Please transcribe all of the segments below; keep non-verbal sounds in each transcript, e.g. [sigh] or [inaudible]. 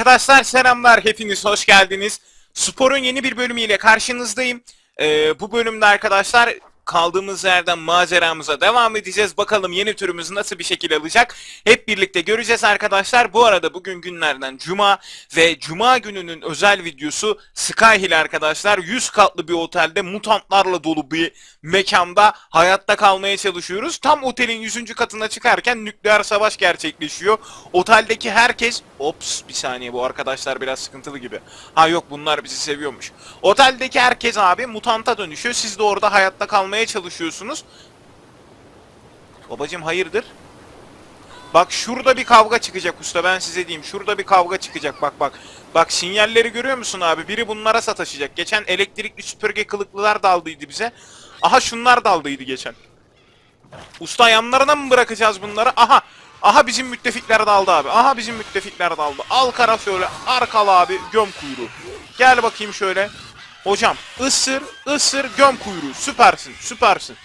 Arkadaşlar selamlar, hepiniz hoş geldiniz. Spor'un yeni bir bölümüyle karşınızdayım. Ee, bu bölümde arkadaşlar kaldığımız yerden maceramıza devam edeceğiz. Bakalım yeni türümüz nasıl bir şekil alacak. Hep birlikte göreceğiz arkadaşlar. Bu arada bugün günlerden Cuma ve Cuma gününün özel videosu Skyhill arkadaşlar. 100 katlı bir otelde mutantlarla dolu bir mekanda hayatta kalmaya çalışıyoruz. Tam otelin 100. katına çıkarken nükleer savaş gerçekleşiyor. Oteldeki herkes... Ops bir saniye bu arkadaşlar biraz sıkıntılı gibi. Ha yok bunlar bizi seviyormuş. Oteldeki herkes abi mutanta dönüşüyor. Siz de orada hayatta kalmaya çalışıyorsunuz. Babacım hayırdır? Bak şurada bir kavga çıkacak usta ben size diyeyim. Şurada bir kavga çıkacak bak bak. Bak sinyalleri görüyor musun abi? Biri bunlara sataşacak. Geçen elektrikli süpürge kılıklılar daldıydı bize. Aha şunlar daldıydı geçen. Usta yanlarına mı bırakacağız bunları? Aha. Aha bizim müttefikler daldı abi. Aha bizim müttefikler daldı. Al kara şöyle. Arkal abi. Göm kuyruğu. Gel bakayım şöyle. Hocam ısır ısır göm kuyruğu. Süpersin süpersin.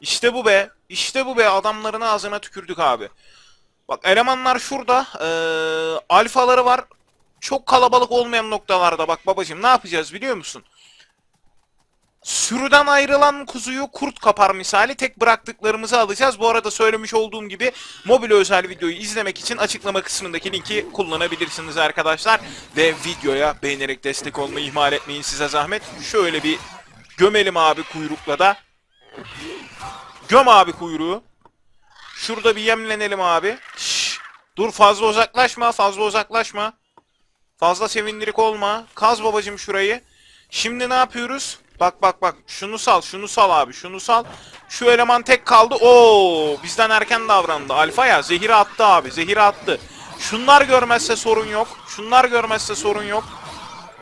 İşte bu be. İşte bu be. Adamların ağzına tükürdük abi. Bak elemanlar şurada. Ee, alfaları var. Çok kalabalık olmayan noktalarda. Bak babacım ne yapacağız biliyor musun? Sürüden ayrılan kuzuyu kurt kapar misali tek bıraktıklarımızı alacağız. Bu arada söylemiş olduğum gibi mobil özel videoyu izlemek için açıklama kısmındaki linki kullanabilirsiniz arkadaşlar. Ve videoya beğenerek destek olmayı ihmal etmeyin size zahmet. Şöyle bir gömelim abi kuyrukla da. Göm abi kuyruğu. Şurada bir yemlenelim abi. Şşş. Dur fazla uzaklaşma fazla uzaklaşma. Fazla sevindirik olma. Kaz babacım şurayı. Şimdi ne yapıyoruz? Bak bak bak. Şunu sal, şunu sal abi. Şunu sal. Şu eleman tek kaldı. Oo, bizden erken davrandı. Alfa ya zehiri attı abi. Zehiri attı. Şunlar görmezse sorun yok. Şunlar görmezse sorun yok.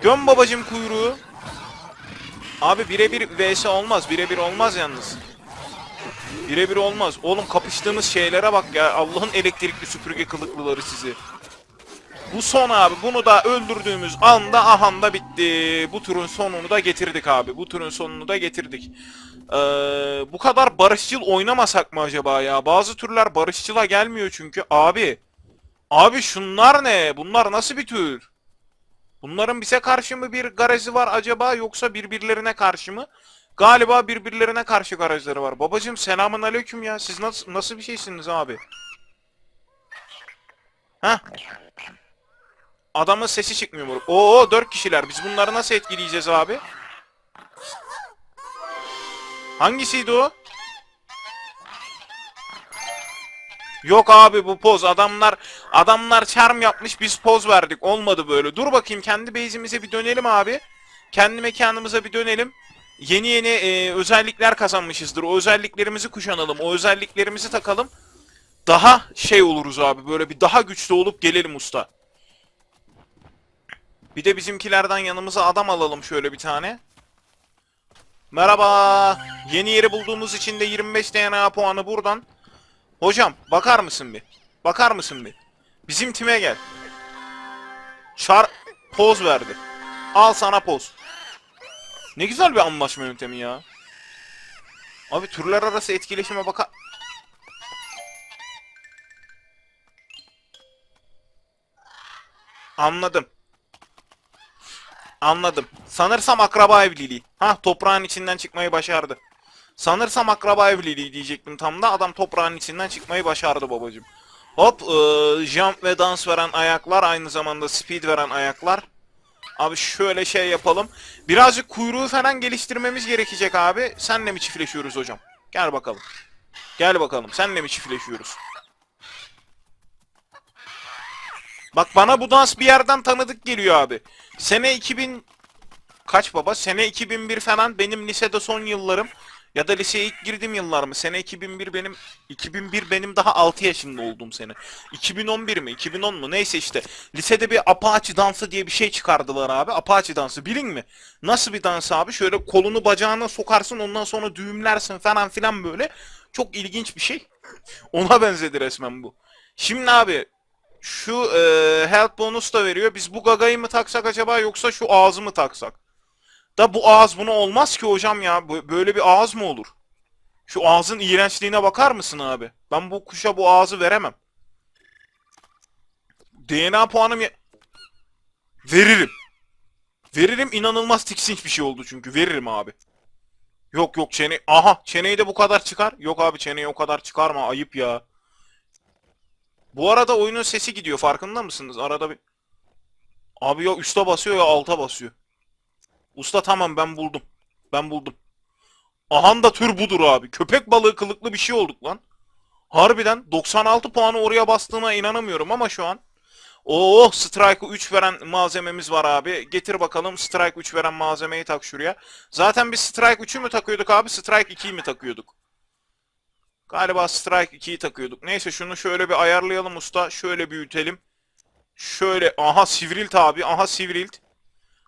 Göm babacım kuyruğu. Abi birebir vs olmaz. Birebir olmaz yalnız. Birebir olmaz. Oğlum kapıştığımız şeylere bak ya. Allah'ın elektrikli süpürge kılıklıları sizi. Bu son abi. Bunu da öldürdüğümüz anda ahanda bitti. Bu turun sonunu da getirdik abi. Bu turun sonunu da getirdik. Ee, bu kadar barışçıl oynamasak mı acaba ya? Bazı türler barışçıla gelmiyor çünkü. Abi. Abi şunlar ne? Bunlar nasıl bir tür? Bunların bize karşı mı bir garezi var acaba yoksa birbirlerine karşı mı? Galiba birbirlerine karşı garajları var. Babacım selamun aleyküm ya. Siz nasıl, nasıl bir şeysiniz abi? Heh. Adamın sesi çıkmıyor moruk. Oo dört kişiler. Biz bunları nasıl etkileyeceğiz abi? Hangisiydi o? Yok abi bu poz. Adamlar adamlar charm yapmış biz poz verdik. Olmadı böyle. Dur bakayım kendi base'imize bir dönelim abi. Kendi mekanımıza bir dönelim. Yeni yeni e, özellikler kazanmışızdır. O özelliklerimizi kuşanalım. O özelliklerimizi takalım. Daha şey oluruz abi. Böyle bir daha güçlü olup gelelim usta. Bir de bizimkilerden yanımıza adam alalım şöyle bir tane. Merhaba. Yeni yeri bulduğumuz için de 25 DNA puanı buradan. Hocam bakar mısın bir? Bakar mısın bir? Bizim time gel. Çar poz verdi. Al sana poz. Ne güzel bir anlaşma yöntemi ya. Abi türler arası etkileşime bakar... Anladım. Anladım. Sanırsam akraba evliliği. Ha toprağın içinden çıkmayı başardı. Sanırsam akraba evliliği diyecektim tam da adam toprağın içinden çıkmayı başardı babacım. Hop ıı, jump ve dans veren ayaklar aynı zamanda speed veren ayaklar. Abi şöyle şey yapalım. Birazcık kuyruğu falan geliştirmemiz gerekecek abi. Senle mi çiftleşiyoruz hocam? Gel bakalım. Gel bakalım. Senle mi çiftleşiyoruz? Bak bana bu dans bir yerden tanıdık geliyor abi. Sene 2000 kaç baba? Sene 2001 falan benim lisede son yıllarım. Ya da liseye ilk girdiğim yıllar mı? Sene 2001 benim 2001 benim daha 6 yaşında olduğum sene. 2011 mi? 2010 mu? Neyse işte. Lisede bir Apache dansı diye bir şey çıkardılar abi. Apache dansı. Bilin mi? Nasıl bir dans abi? Şöyle kolunu bacağına sokarsın ondan sonra düğümlersin falan filan böyle. Çok ilginç bir şey. Ona benzedi resmen bu. Şimdi abi şu e, health bonus da veriyor. Biz bu gagayı mı taksak acaba yoksa şu ağzı mı taksak? Da bu ağız buna olmaz ki hocam ya. Böyle bir ağız mı olur? Şu ağzın iğrençliğine bakar mısın abi? Ben bu kuşa bu ağzı veremem. DNA puanım... ye- Veririm. Veririm inanılmaz tiksinç bir şey oldu çünkü. Veririm abi. Yok yok çene... Aha çeneyi de bu kadar çıkar. Yok abi çeneyi o kadar çıkarma ayıp ya. Bu arada oyunun sesi gidiyor farkında mısınız? Arada bir... Abi ya üste basıyor ya alta basıyor. Usta tamam ben buldum. Ben buldum. Ahan da tür budur abi. Köpek balığı kılıklı bir şey olduk lan. Harbiden 96 puanı oraya bastığıma inanamıyorum ama şu an. Oh Strike'ı 3 veren malzememiz var abi. Getir bakalım Strike 3 veren malzemeyi tak şuraya. Zaten biz Strike 3'ü mü takıyorduk abi? Strike 2'yi mi takıyorduk? Galiba Strike 2'yi takıyorduk. Neyse şunu şöyle bir ayarlayalım usta. Şöyle büyütelim. Şöyle aha sivrilt abi. Aha sivrilt.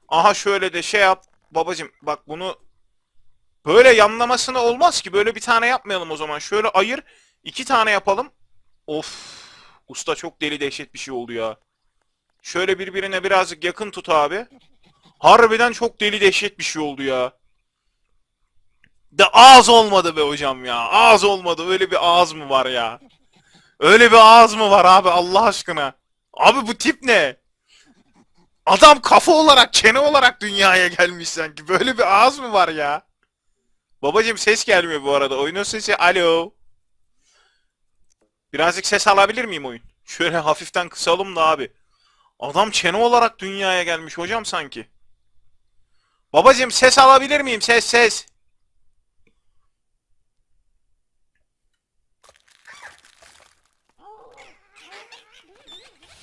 Aha şöyle de şey yap. Babacım bak bunu böyle yanlamasına olmaz ki. Böyle bir tane yapmayalım o zaman. Şöyle ayır. iki tane yapalım. Of. Usta çok deli dehşet bir şey oldu ya. Şöyle birbirine birazcık yakın tut abi. Harbiden çok deli dehşet bir şey oldu ya. De ağız olmadı be hocam ya. Ağız olmadı. Öyle bir ağız mı var ya? Öyle bir ağız mı var abi Allah aşkına? Abi bu tip ne? Adam kafa olarak, çene olarak dünyaya gelmiş sanki. Böyle bir ağız mı var ya? Babacım ses gelmiyor bu arada. Oyunun sesi alo. Birazcık ses alabilir miyim oyun? Şöyle hafiften kısalım da abi. Adam çene olarak dünyaya gelmiş hocam sanki. Babacım ses alabilir miyim? Ses ses.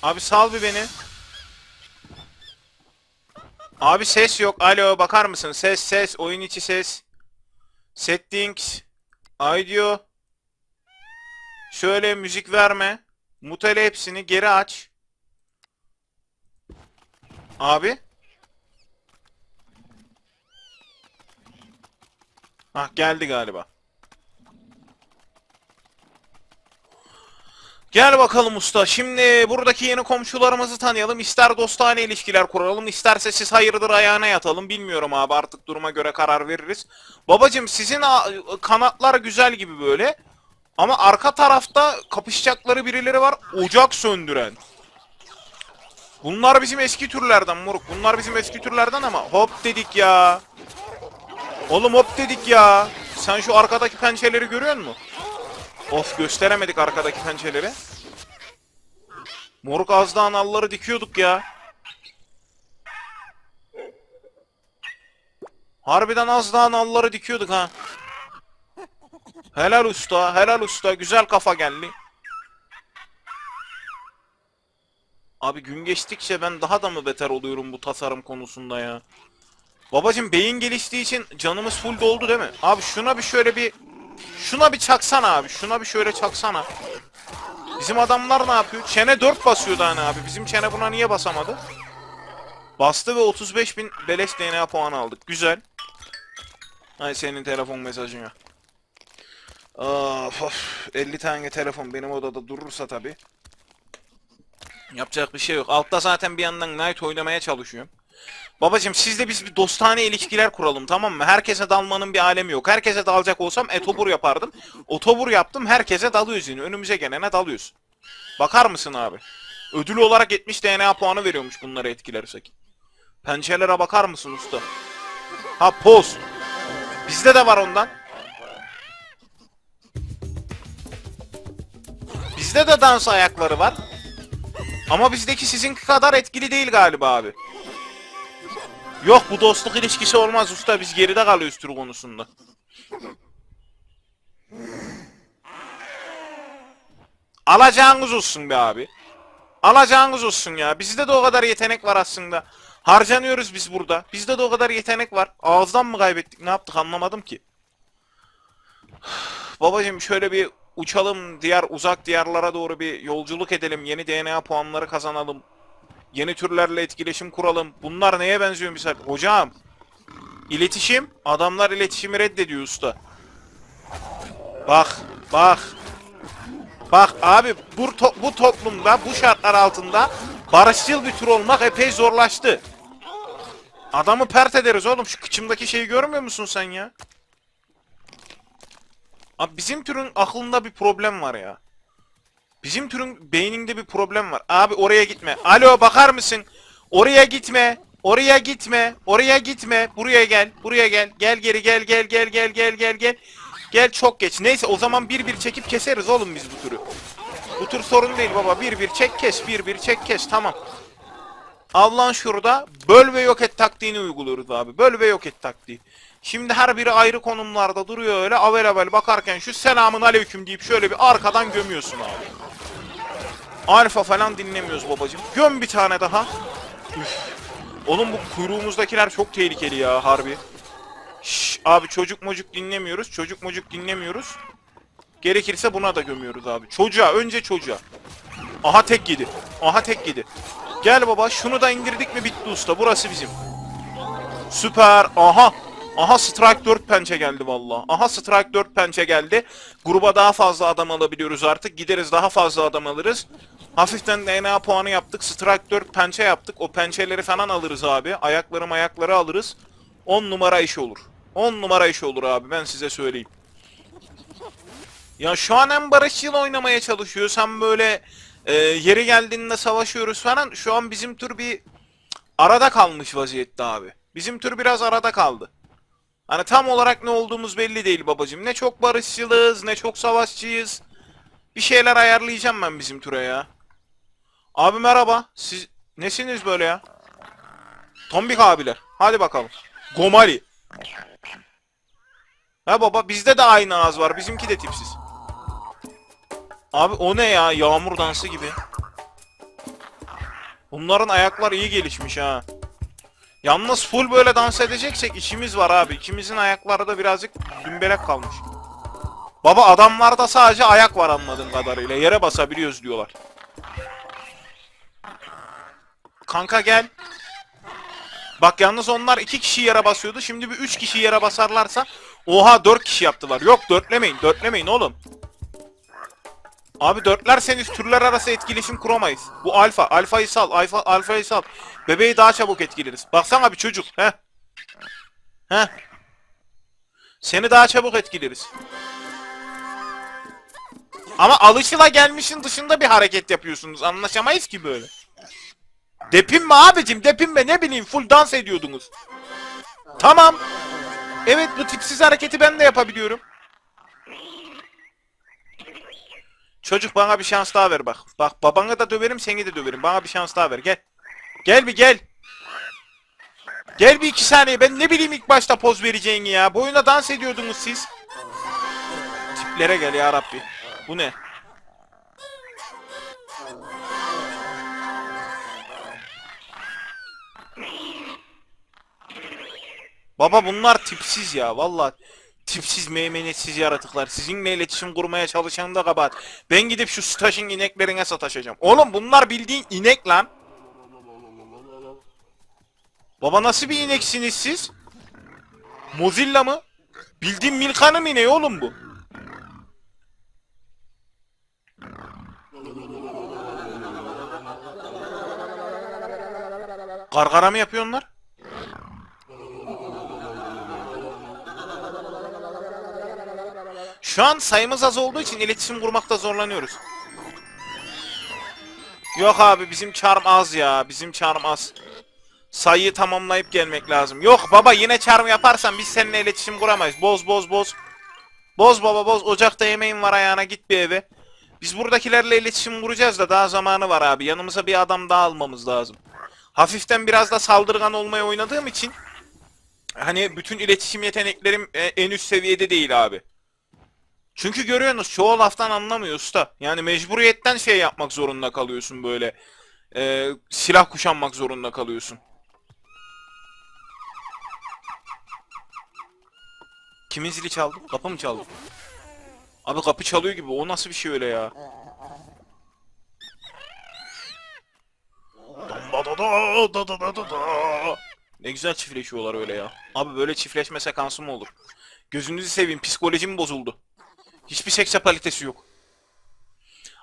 Abi sal bir beni. Abi ses yok. Alo bakar mısın? Ses ses. Oyun içi ses. Settings. Audio. Şöyle müzik verme. Mutele hepsini geri aç. Abi. Ah geldi galiba. Gel bakalım usta. Şimdi buradaki yeni komşularımızı tanıyalım. İster dostane ilişkiler kuralım, isterse siz hayırdır ayağına yatalım. Bilmiyorum abi artık duruma göre karar veririz. Babacım sizin kanatlar güzel gibi böyle. Ama arka tarafta kapışacakları birileri var. Ocak söndüren. Bunlar bizim eski türlerden moruk. Bunlar bizim eski türlerden ama hop dedik ya. Oğlum hop dedik ya. Sen şu arkadaki pençeleri görüyor musun? Of gösteremedik arkadaki pençeleri. Moruk az daha nalları dikiyorduk ya. Harbiden az daha nalları dikiyorduk ha. Helal usta, helal usta. Güzel kafa geldi. Abi gün geçtikçe ben daha da mı beter oluyorum bu tasarım konusunda ya? Babacım beyin geliştiği için canımız full doldu değil mi? Abi şuna bir şöyle bir... Şuna bir çaksana abi. Şuna bir şöyle çaksana. Bizim adamlar ne yapıyor? Çene 4 basıyordu hani abi. Bizim çene buna niye basamadı? Bastı ve 35 bin beleş DNA puanı aldık. Güzel. Hay senin telefon mesajına. Of, of. 50 tane telefon benim odada durursa tabi. Yapacak bir şey yok. Altta zaten bir yandan Knight oynamaya çalışıyorum. Babacım sizle biz bir dostane ilişkiler kuralım tamam mı? Herkese dalmanın bir alemi yok. Herkese dalacak olsam etobur yapardım. Otobur yaptım herkese dalıyoruz yine. Önümüze gelene dalıyoruz. Bakar mısın abi? Ödül olarak 70 DNA puanı veriyormuş bunları etkilersek. Pençelere bakar mısın usta? Ha poz. Bizde de var ondan. Bizde de dans ayakları var. Ama bizdeki sizinki kadar etkili değil galiba abi. Yok bu dostluk ilişkisi olmaz usta biz geride kalıyoruz tür konusunda. Alacağınız olsun be abi. Alacağınız olsun ya. Bizde de o kadar yetenek var aslında. Harcanıyoruz biz burada. Bizde de o kadar yetenek var. Ağızdan mı kaybettik ne yaptık anlamadım ki. [sighs] Babacım şöyle bir uçalım diğer uzak diyarlara doğru bir yolculuk edelim. Yeni DNA puanları kazanalım. Yeni türlerle etkileşim kuralım. Bunlar neye benziyor misal? Hocam. İletişim. Adamlar iletişimi reddediyor usta. Bak. Bak. Bak abi bu, to- bu toplumda bu şartlar altında barışçıl bir tür olmak epey zorlaştı. Adamı pert ederiz oğlum. Şu kıçımdaki şeyi görmüyor musun sen ya? Abi bizim türün aklında bir problem var ya. Bizim türün beyninde bir problem var. Abi oraya gitme. Alo bakar mısın? Oraya gitme. Oraya gitme. Oraya gitme. Buraya gel. Buraya gel. Gel geri gel gel gel gel gel gel gel. Gel çok geç. Neyse o zaman bir bir çekip keseriz oğlum biz bu turu. Bu tur sorun değil baba. Bir bir çek kes. Bir bir çek kes. Tamam. Avlan şurada. Böl ve yok et taktiğini uyguluyoruz abi. Böl ve yok et taktiği. Şimdi her biri ayrı konumlarda duruyor öyle. Avel avel bakarken şu selamun aleyküm deyip şöyle bir arkadan gömüyorsun abi. Alfa falan dinlemiyoruz babacım. Göm bir tane daha. Üf. Oğlum bu kuyruğumuzdakiler çok tehlikeli ya harbi. Şş, abi çocuk mocuk dinlemiyoruz. Çocuk mocuk dinlemiyoruz. Gerekirse buna da gömüyoruz abi. Çocuğa önce çocuğa. Aha tek yedi. Aha tek yedi. Gel baba şunu da indirdik mi bitti usta. Burası bizim. Süper. Aha. Aha strike 4 pençe geldi valla. Aha strike 4 pençe geldi. Gruba daha fazla adam alabiliyoruz artık. Gideriz daha fazla adam alırız. Hafiften DNA puanı yaptık. Strike 4 pençe yaptık. O pençeleri falan alırız abi. Ayakları ayakları alırız. 10 numara iş olur. 10 numara iş olur abi ben size söyleyeyim. Ya şu an hem barışçıl oynamaya çalışıyoruz hem böyle e, yeri geldiğinde savaşıyoruz falan. Şu an bizim tür bir arada kalmış vaziyette abi. Bizim tür biraz arada kaldı. Hani tam olarak ne olduğumuz belli değil babacım. Ne çok barışçılız, ne çok savaşçıyız. Bir şeyler ayarlayacağım ben bizim türe ya. Abi merhaba. Siz nesiniz böyle ya? Tombik abiler. Hadi bakalım. Gomali. Ha baba bizde de aynı ağız var. Bizimki de tipsiz. Abi o ne ya? Yağmur dansı gibi. Bunların ayaklar iyi gelişmiş ha. Yalnız full böyle dans edeceksek işimiz var abi. İkimizin ayakları da birazcık dümbelek kalmış. Baba adamlarda sadece ayak var anladığım kadarıyla. Yere basabiliyoruz diyorlar. Kanka gel. Bak yalnız onlar iki kişi yere basıyordu. Şimdi bir üç kişi yere basarlarsa oha dört kişi yaptılar. Yok dörtlemeyin dörtlemeyin oğlum. Abi dörtlerseniz türler arası etkileşim kuramayız. Bu alfa. Alfayı sal. Alfa, alfayı sal. Bebeği daha çabuk etkileriz. Baksana bir çocuk. He. He. Seni daha çabuk etkileriz. Ama alışıla gelmişin dışında bir hareket yapıyorsunuz. Anlaşamayız ki böyle. Depinme abicim depinme ne bileyim full dans ediyordunuz. Tamam. Evet bu tipsiz hareketi ben de yapabiliyorum. Çocuk bana bir şans daha ver bak. Bak babana da döverim seni de döverim. Bana bir şans daha ver gel. Gel bir gel. Gel bir iki saniye ben ne bileyim ilk başta poz vereceğini ya. Boyuna dans ediyordunuz siz. Tiplere gel ya Rabbi. Bu ne? Baba bunlar tipsiz ya vallahi tipsiz meymenetsiz yaratıklar. Sizinle iletişim kurmaya çalışan da kabahat. Ben gidip şu stajın ineklerine sataşacağım. Oğlum bunlar bildiğin inek lan. Baba nasıl bir ineksiniz siz? Mozilla mı? Bildiğin Milka'nın ineği oğlum bu. Gargara mı yapıyorlar? Şu an sayımız az olduğu için iletişim kurmakta zorlanıyoruz. Yok abi bizim charm az ya. Bizim charm az. Sayıyı tamamlayıp gelmek lazım. Yok baba yine charm yaparsan biz seninle iletişim kuramayız. Boz boz boz. Boz baba boz. Ocakta yemeğin var ayağına git bir eve. Biz buradakilerle iletişim kuracağız da daha zamanı var abi. Yanımıza bir adam daha almamız lazım. Hafiften biraz da saldırgan olmaya oynadığım için hani bütün iletişim yeteneklerim e, en üst seviyede değil abi. Çünkü görüyorsunuz çoğu laftan anlamıyor usta. Yani mecburiyetten şey yapmak zorunda kalıyorsun böyle. Ee, silah kuşanmak zorunda kalıyorsun. Kimin zili çaldı? Kapı mı çaldı? Abi kapı çalıyor gibi. O nasıl bir şey öyle ya? Ne güzel çiftleşiyorlar öyle ya. Abi böyle çiftleşme sekansı mı olur? Gözünüzü seveyim psikolojim bozuldu. Hiçbir seks apalitesi yok.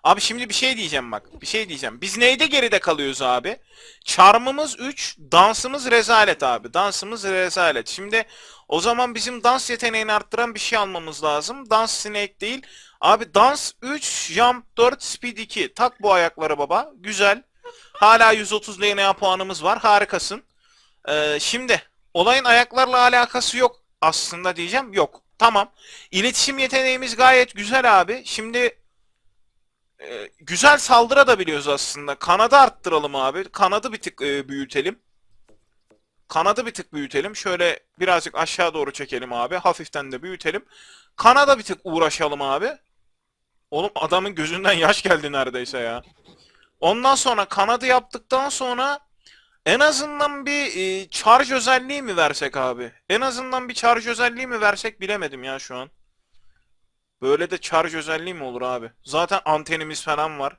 Abi şimdi bir şey diyeceğim bak. Bir şey diyeceğim. Biz neyde geride kalıyoruz abi? Charm'ımız 3, dansımız rezalet abi. Dansımız rezalet. Şimdi o zaman bizim dans yeteneğini arttıran bir şey almamız lazım. Dans snake değil. Abi dans 3, jump 4, speed 2. Tak bu ayakları baba. Güzel. Hala 130 DNA puanımız var. Harikasın. Ee, şimdi olayın ayaklarla alakası yok aslında diyeceğim. Yok. Tamam. İletişim yeteneğimiz gayet güzel abi. Şimdi e, güzel saldıra da biliyoruz aslında. Kanadı arttıralım abi. Kanadı bir tık e, büyütelim. Kanadı bir tık büyütelim. Şöyle birazcık aşağı doğru çekelim abi. Hafiften de büyütelim. Kanada bir tık uğraşalım abi. Oğlum adamın gözünden yaş geldi neredeyse ya. Ondan sonra kanadı yaptıktan sonra en azından bir e, charge özelliği mi versek abi? En azından bir charge özelliği mi versek bilemedim ya şu an. Böyle de charge özelliği mi olur abi? Zaten antenimiz falan var.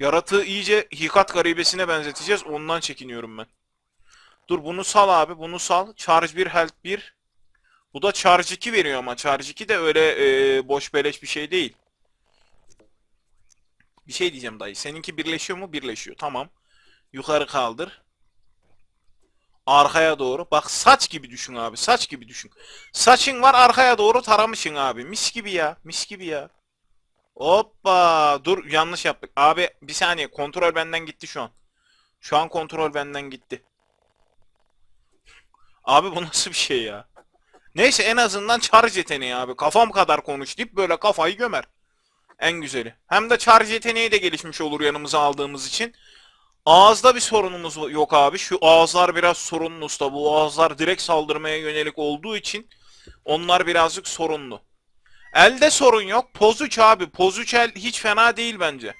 Yaratığı iyice hikat garibesine benzeteceğiz. Ondan çekiniyorum ben. Dur bunu sal abi. Bunu sal. Charge 1, health 1. Bu da charge 2 veriyor ama. Charge 2 de öyle e, boş beleş bir şey değil. Bir şey diyeceğim dayı. Seninki birleşiyor mu? Birleşiyor. Tamam. Yukarı kaldır. Arkaya doğru. Bak saç gibi düşün abi. Saç gibi düşün. Saçın var arkaya doğru taramışsın abi. Mis gibi ya. Mis gibi ya. Hoppa. Dur yanlış yaptık. Abi bir saniye. Kontrol benden gitti şu an. Şu an kontrol benden gitti. Abi bu [laughs] nasıl bir şey ya? Neyse en azından charge yeteneği abi. Kafam kadar konuş deyip böyle kafayı gömer. En güzeli. Hem de charge yeteneği de gelişmiş olur yanımıza aldığımız için. Ağızda bir sorunumuz yok abi. Şu ağızlar biraz sorunlu usta. Bu ağızlar direkt saldırmaya yönelik olduğu için onlar birazcık sorunlu. Elde sorun yok. Poz 3 abi. Poz 3 el hiç fena değil bence.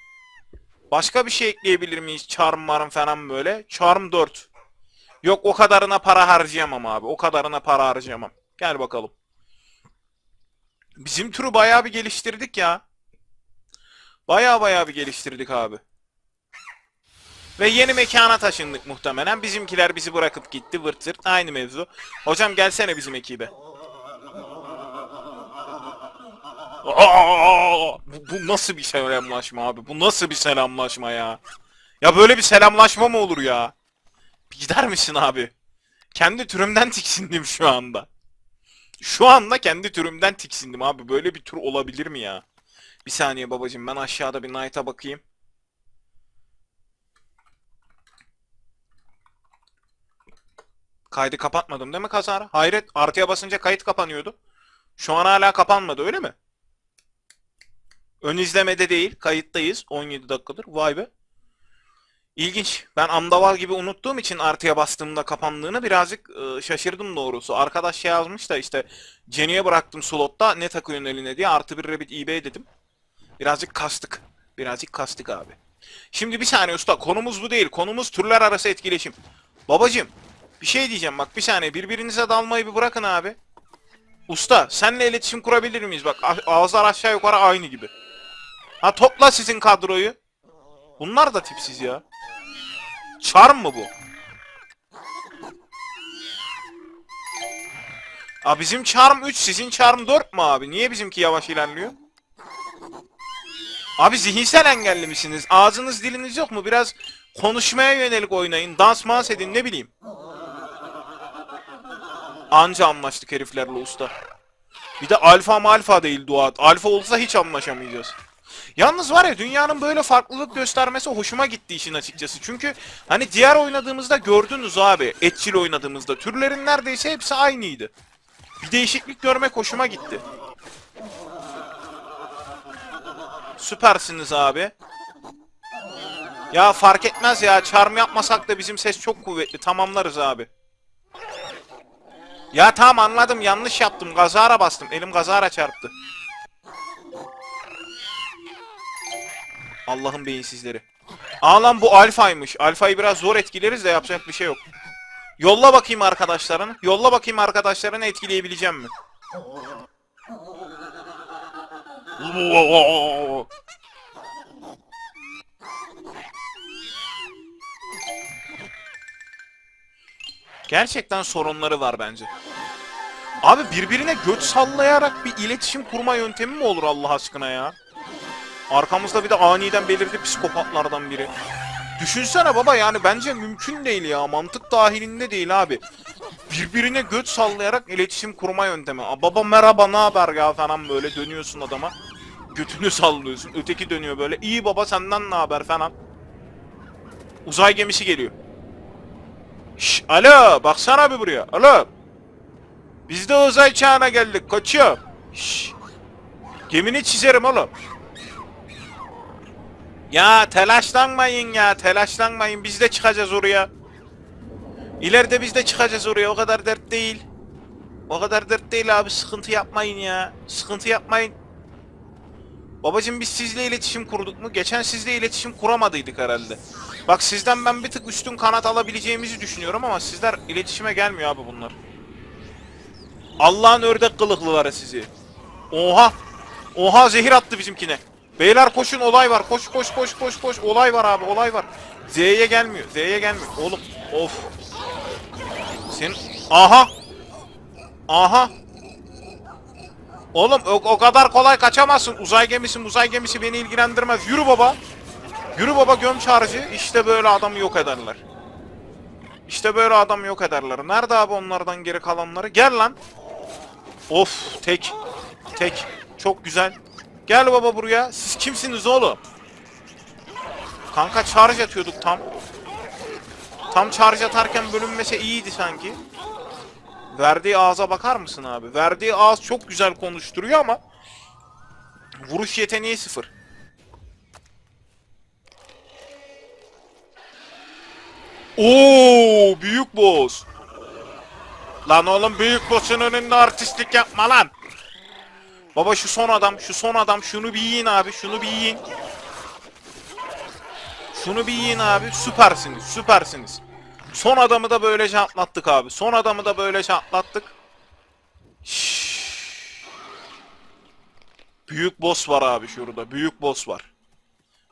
Başka bir şey ekleyebilir miyiz? Charm marım falan böyle. Charm 4. Yok o kadarına para harcayamam abi. O kadarına para harcayamam. Gel bakalım. Bizim türü bayağı bir geliştirdik ya. Bayağı bayağı bir geliştirdik abi. Ve yeni mekana taşındık muhtemelen. Bizimkiler bizi bırakıp gitti vırt zırt. Aynı mevzu. Hocam gelsene bizim ekibe. Bu, bu nasıl bir selamlaşma abi? Bu nasıl bir selamlaşma ya? Ya böyle bir selamlaşma mı olur ya? Gider misin abi? Kendi türümden tiksindim şu anda. Şu anda kendi türümden tiksindim abi. Böyle bir tür olabilir mi ya? Bir saniye babacım ben aşağıda bir Knight'a bakayım. Kaydı kapatmadım değil mi kazara? Hayret artıya basınca kayıt kapanıyordu. Şu an hala kapanmadı öyle mi? Ön izlemede değil kayıttayız 17 dakikadır vay be. İlginç. Ben Amdaval gibi unuttuğum için artıya bastığımda kapandığını birazcık e, şaşırdım doğrusu. Arkadaş şey yazmış da işte Jenny'e bıraktım slotta ne takıyorsun eline diye artı bir rabbit eBay dedim. Birazcık kastık. Birazcık kastık abi. Şimdi bir saniye usta konumuz bu değil. Konumuz türler arası etkileşim. Babacım bir şey diyeceğim bak bir saniye birbirinize dalmayı bir bırakın abi. Usta senle iletişim kurabilir miyiz? Bak ağızlar aşağı yukarı aynı gibi. Ha topla sizin kadroyu. Bunlar da tipsiz ya. Charm mı bu? Aa bizim Charm 3, sizin Charm 4 mü abi? Niye bizimki yavaş ilerliyor? Abi zihinsel engelli misiniz? Ağzınız diliniz yok mu? Biraz konuşmaya yönelik oynayın. Dans mans edin ne bileyim. Anca anlaştık heriflerle usta. Bir de alfa malfa değil dua. Alfa olsa hiç anlaşamayacağız. Yalnız var ya dünyanın böyle farklılık göstermesi hoşuma gitti işin açıkçası. Çünkü hani diğer oynadığımızda gördünüz abi. Etçil oynadığımızda. Türlerin neredeyse hepsi aynıydı. Bir değişiklik görmek hoşuma gitti. Süpersiniz abi. Ya fark etmez ya. Charm yapmasak da bizim ses çok kuvvetli. Tamamlarız abi. Ya tamam anladım. Yanlış yaptım. Gazara bastım. Elim gazara çarptı. Allah'ın beyinsizleri. Aa bu alfaymış. Alfayı biraz zor etkileriz de yapacak bir şey yok. Yolla bakayım arkadaşlarını. Yolla bakayım arkadaşlarını etkileyebileceğim mi? [laughs] Gerçekten sorunları var bence. Abi birbirine göt sallayarak bir iletişim kurma yöntemi mi olur Allah aşkına ya? Arkamızda bir de aniden belirdi psikopatlardan biri. Düşünsene baba yani bence mümkün değil ya. Mantık dahilinde değil abi. Birbirine göt sallayarak iletişim kurma yöntemi. Aa, baba merhaba ne haber ya falan böyle dönüyorsun adama. Götünü [laughs] sallıyorsun. Öteki dönüyor böyle. İyi baba senden ne haber falan. Uzay gemisi geliyor. Şş, alo baksana bir buraya. Alo. Biz de uzay çağına geldik koçum. Şş. Gemini çizerim oğlum. Ya telaşlanmayın ya telaşlanmayın biz de çıkacağız oraya. İleride biz de çıkacağız oraya o kadar dert değil. O kadar dert değil abi sıkıntı yapmayın ya. Sıkıntı yapmayın. Babacım biz sizle iletişim kurduk mu? Geçen sizle iletişim kuramadıydık herhalde. Bak sizden ben bir tık üstün kanat alabileceğimizi düşünüyorum ama sizler iletişime gelmiyor abi bunlar. Allah'ın ördek kılıklıları sizi. Oha! Oha zehir attı bizimkine. Beyler koşun olay var. Koş koş koş koş koş. Olay var abi olay var. Z'ye gelmiyor. Z'ye gelmiyor. Oğlum of. Sen aha. Aha. Oğlum o, o kadar kolay kaçamazsın. Uzay gemisi uzay gemisi beni ilgilendirmez. Yürü baba. Yürü baba göm çağrıcı. İşte böyle adamı yok ederler. İşte böyle adamı yok ederler. Nerede abi onlardan geri kalanları? Gel lan. Of tek. Tek. Çok güzel. Gel baba buraya. Siz kimsiniz oğlum? Kanka charge atıyorduk tam. Tam charge atarken bölünmese iyiydi sanki. Verdiği ağza bakar mısın abi? Verdiği ağız çok güzel konuşturuyor ama vuruş yeteneği sıfır. Oo, büyük boss. Lan oğlum büyük boss'un önünde artistlik yapma lan. Baba şu son adam, şu son adam şunu bir yiyin abi, şunu bir yiyin. Şunu bir yiyin abi, süpersiniz, süpersiniz. Son adamı da böylece atlattık abi. Son adamı da böylece atlattık. Şşş. Büyük boss var abi şurada. Büyük boss var.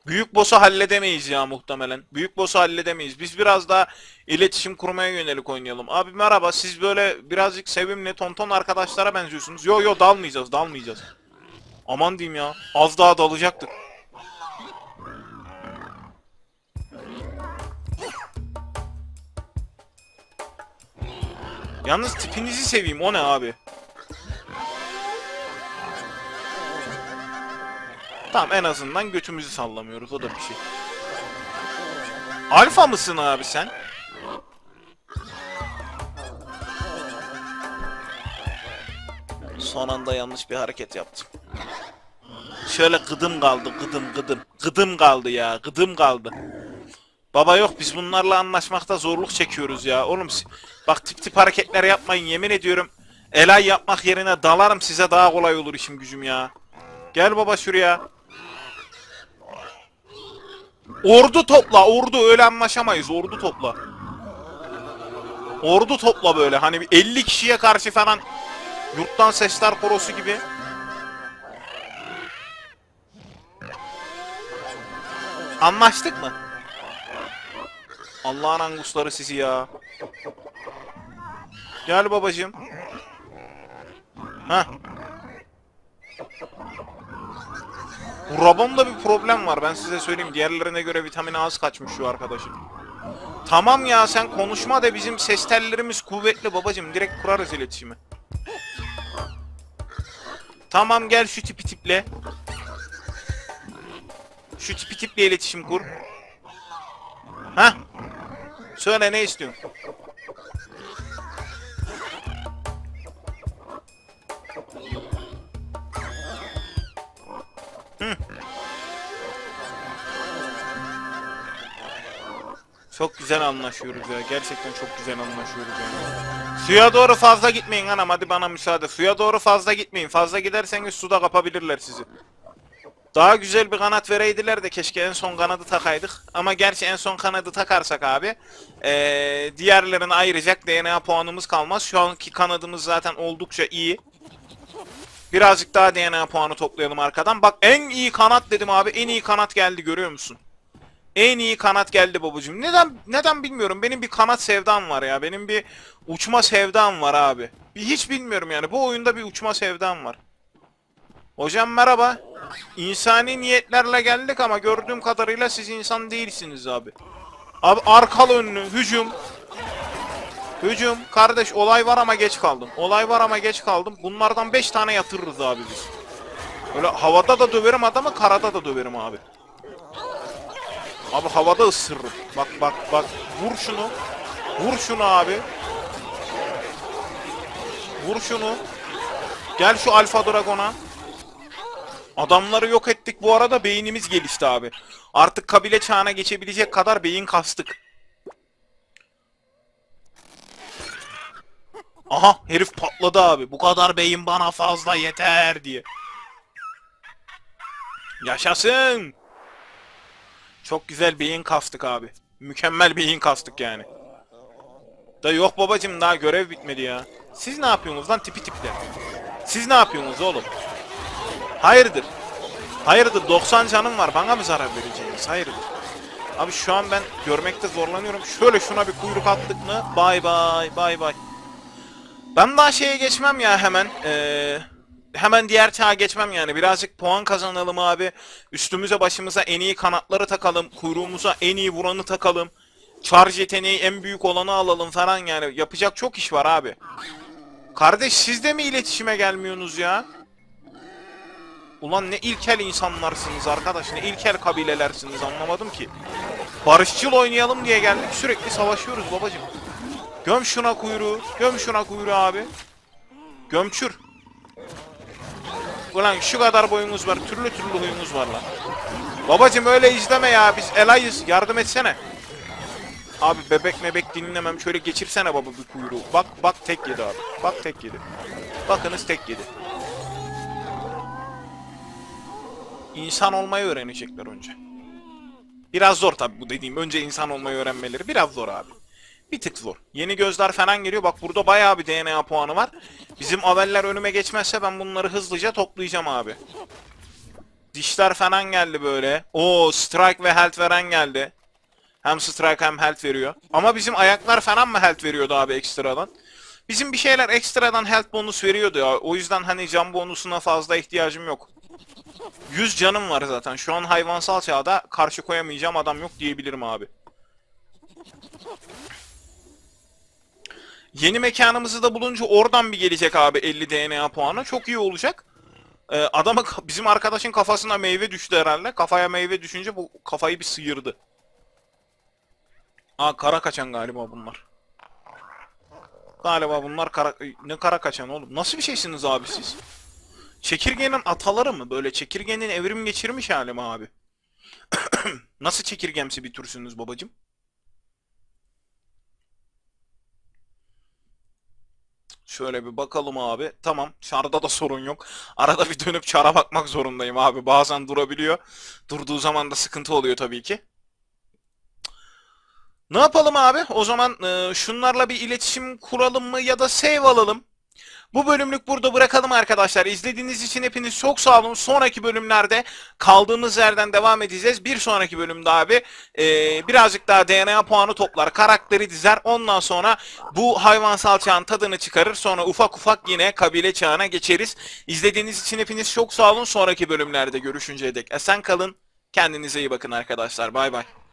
Büyük boss'u halledemeyiz ya muhtemelen. Büyük boss'u halledemeyiz. Biz biraz daha iletişim kurmaya yönelik oynayalım. Abi merhaba siz böyle birazcık sevimli tonton arkadaşlara benziyorsunuz. Yo yo dalmayacağız dalmayacağız. Aman diyeyim ya. Az daha dalacaktık. Yalnız tipinizi seveyim o ne abi? Tamam en azından götümüzü sallamıyoruz o da bir şey. Alfa mısın abi sen? Son anda yanlış bir hareket yaptım. Şöyle gıdım kaldı gıdım gıdım. Gıdım kaldı ya gıdım kaldı. Baba yok biz bunlarla anlaşmakta zorluk çekiyoruz ya. Oğlum bak tip tip hareketler yapmayın yemin ediyorum. Elay yapmak yerine dalarım size daha kolay olur işim gücüm ya. Gel baba şuraya. Ordu topla ordu öyle anlaşamayız ordu topla. Ordu topla böyle hani bir 50 kişiye karşı falan yurttan sesler korosu gibi. Anlaştık mı? Allah'ın angusları sizi ya. Gel babacığım. Heh. Bu Rabon'da bir problem var ben size söyleyeyim. Diğerlerine göre vitamini az kaçmış şu arkadaşın. Tamam ya sen konuşma da bizim ses tellerimiz kuvvetli babacığım. Direkt kurarız iletişimi. Tamam gel şu tipi tiple. Şu tipi tiple iletişim kur. Söyle ne istiyorsun? Çok güzel anlaşıyoruz ya. Gerçekten çok güzel anlaşıyoruz yani. Suya doğru fazla gitmeyin anam hadi bana müsaade. Suya doğru fazla gitmeyin. Fazla giderseniz suda kapabilirler sizi. Daha güzel bir kanat vereydiler de keşke en son kanadı takaydık. Ama gerçi en son kanadı takarsak abi ee, diğerlerini ayıracak DNA puanımız kalmaz. Şu anki kanadımız zaten oldukça iyi. Birazcık daha DNA puanı toplayalım arkadan. Bak en iyi kanat dedim abi. En iyi kanat geldi görüyor musun? En iyi kanat geldi babacığım. Neden neden bilmiyorum. Benim bir kanat sevdam var ya. Benim bir uçma sevdam var abi. Hiç bilmiyorum yani. Bu oyunda bir uçma sevdam var. Hocam merhaba. İnsani niyetlerle geldik ama gördüğüm kadarıyla siz insan değilsiniz abi. Abi arkalı önlü hücum. Hücum. Kardeş olay var ama geç kaldım. Olay var ama geç kaldım. Bunlardan 5 tane yatırırız abi biz. Öyle havada da döverim adamı, karada da döverim abi. Abi havada ısırırım. Bak bak bak. Vur şunu. Vur şunu abi. Vur şunu. Gel şu Alfa Dragon'a. Adamları yok ettik bu arada beynimiz gelişti abi. Artık kabile çağına geçebilecek kadar beyin kastık. Aha herif patladı abi. Bu kadar beyin bana fazla yeter diye. Yaşasın. Çok güzel beyin kastık abi. Mükemmel beyin kastık yani. Da yok babacım daha görev bitmedi ya. Siz ne yapıyorsunuz lan tipi tipler? Siz ne yapıyorsunuz oğlum? Hayırdır? Hayırdır 90 canım var bana mı zarar vereceğiniz? Hayırdır? Abi şu an ben görmekte zorlanıyorum. Şöyle şuna bir kuyruk attık mı? Bay bay bay bay. Ben daha şeye geçmem ya hemen. Ee, hemen diğer çağa geçmem yani. Birazcık puan kazanalım abi. Üstümüze başımıza en iyi kanatları takalım. Kuyruğumuza en iyi vuranı takalım. Charge yeteneği en büyük olanı alalım falan yani. Yapacak çok iş var abi. Kardeş siz de mi iletişime gelmiyorsunuz ya? Ulan ne ilkel insanlarsınız arkadaş. Ne ilkel kabilelersiniz anlamadım ki. Barışçıl oynayalım diye geldik sürekli savaşıyoruz babacım. Göm şuna kuyruğu. Göm şuna kuyruğu abi. Gömçür. Ulan şu kadar boyumuz var. Türlü türlü huyumuz var lan. Babacım öyle izleme ya. Biz elayız. Yardım etsene. Abi bebek mebek dinlemem. Şöyle geçirsene baba bir kuyruğu. Bak bak tek yedi abi. Bak tek yedi. Bakınız tek yedi. İnsan olmayı öğrenecekler önce. Biraz zor tabi bu dediğim. Önce insan olmayı öğrenmeleri biraz zor abi. Bir tık zor. Yeni gözler falan geliyor. Bak burada bayağı bir DNA puanı var. Bizim aveller önüme geçmezse ben bunları hızlıca toplayacağım abi. Dişler falan geldi böyle. Oo strike ve health veren geldi. Hem strike hem health veriyor. Ama bizim ayaklar falan mı health veriyordu abi ekstradan? Bizim bir şeyler ekstradan health bonus veriyordu ya. O yüzden hani can bonusuna fazla ihtiyacım yok. 100 canım var zaten. Şu an hayvansal çağda karşı koyamayacağım adam yok diyebilirim abi. Yeni mekanımızı da bulunca oradan bir gelecek abi 50 DNA puanı. Çok iyi olacak. Ee, adama bizim arkadaşın kafasına meyve düştü herhalde. Kafaya meyve düşünce bu kafayı bir sıyırdı. Aa kara kaçan galiba bunlar. Galiba bunlar kara... Ne kara kaçan oğlum? Nasıl bir şeysiniz abi siz? Çekirgenin ataları mı? Böyle çekirgenin evrim geçirmiş hali mi abi? [coughs] Nasıl çekirgemsi bir türsünüz babacım? Şöyle bir bakalım abi. Tamam. Çarda da sorun yok. Arada bir dönüp çara bakmak zorundayım abi. Bazen durabiliyor. Durduğu zaman da sıkıntı oluyor tabii ki. Ne yapalım abi? O zaman e, şunlarla bir iletişim kuralım mı ya da save alalım. Bu bölümlük burada bırakalım arkadaşlar. İzlediğiniz için hepiniz çok sağ olun. Sonraki bölümlerde kaldığımız yerden devam edeceğiz. Bir sonraki bölümde abi e, birazcık daha DNA puanı toplar, karakteri dizer. Ondan sonra bu hayvansal çağın tadını çıkarır. Sonra ufak ufak yine kabile çağına geçeriz. İzlediğiniz için hepiniz çok sağ olun. Sonraki bölümlerde görüşünceye dek esen kalın. Kendinize iyi bakın arkadaşlar. Bay bay.